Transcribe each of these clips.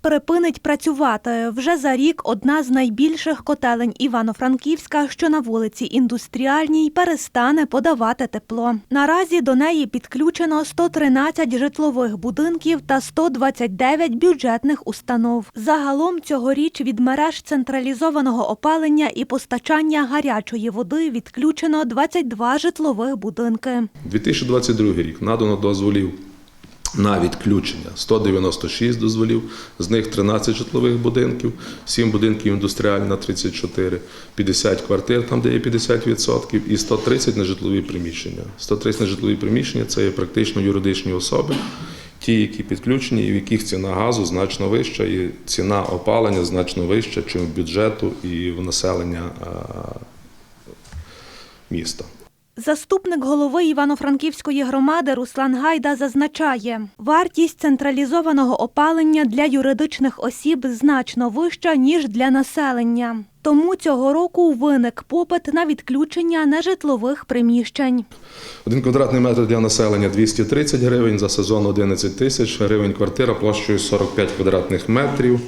припинить працювати. Вже за рік одна з найбільших котелень Івано-Франківська, що на вулиці Індустріальній, перестане подавати тепло. Наразі до неї підключено 113 житлових будинків та 129 бюджетних установ. Загалом цьогоріч від мереж централізованого опалення і постачання гарячої води відключено 22 житлових будинки. 2022 рік надано дозволів на відключення 196 дозволів, з них 13 житлових будинків, 7 будинків індустріальна 34, 50 квартир, там де є 50%, і 130 нежитлові приміщення. 130 нежитлові приміщення це є практично юридичні особи, ті, які підключені, і в яких ціна газу значно вища, і ціна опалення значно вища, чим в бюджету і в населення міста. Заступник голови Івано-Франківської громади Руслан Гайда зазначає, вартість централізованого опалення для юридичних осіб значно вища, ніж для населення. Тому цього року виник попит на відключення нежитлових приміщень. Один квадратний метр для населення 230 гривень, за сезон 11 тисяч гривень, квартира площею 45 квадратних метрів.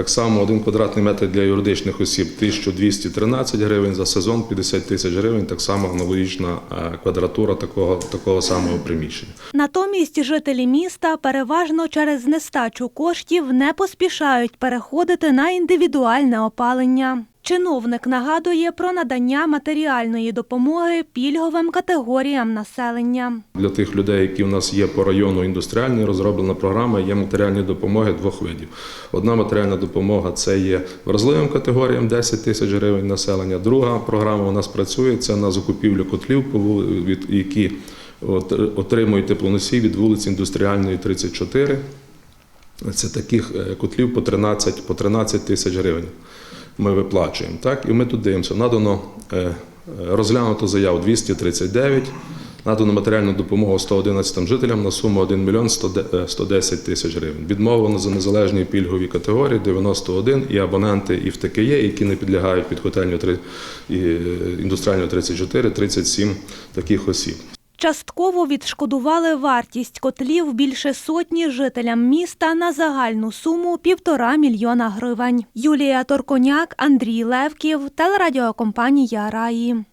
Так само один квадратний метр для юридичних осіб 1213 гривень, за сезон 50 тисяч гривень, так само аналогічна е, квадратура такого, такого самого приміщення. Натомість жителі міста переважно через нестачу коштів не поспішають переходити на індивідуальне опалення. Чиновник нагадує про надання матеріальної допомоги пільговим категоріям населення. Для тих людей, які в нас є по району індустріальний, розроблена програма є матеріальні допомоги двох видів. Одна матеріальна допомога це є вразливим категоріям 10 тисяч гривень населення. Друга програма у нас працює це на закупівлю котлів, які от- отримують теплоносій від вулиці Індустріальної 34. Це таких е, котлів по 13, по 13 тисяч гривень ми виплачуємо. Так? І ми тут дивимося. Надано е, е, розглянуто заяв 239, надано матеріальну допомогу 111 жителям на суму 1 мільйон 110 тисяч гривень. Відмовлено за незалежні пільгові категорії 91 і абоненти і в ТКЄ, які не підлягають під котельню індустріальну 34, 37 таких осіб. Частково відшкодували вартість котлів більше сотні жителям міста на загальну суму півтора мільйона гривень. Юлія Торконяк, Андрій Левків, телерадіокомпанія Раї.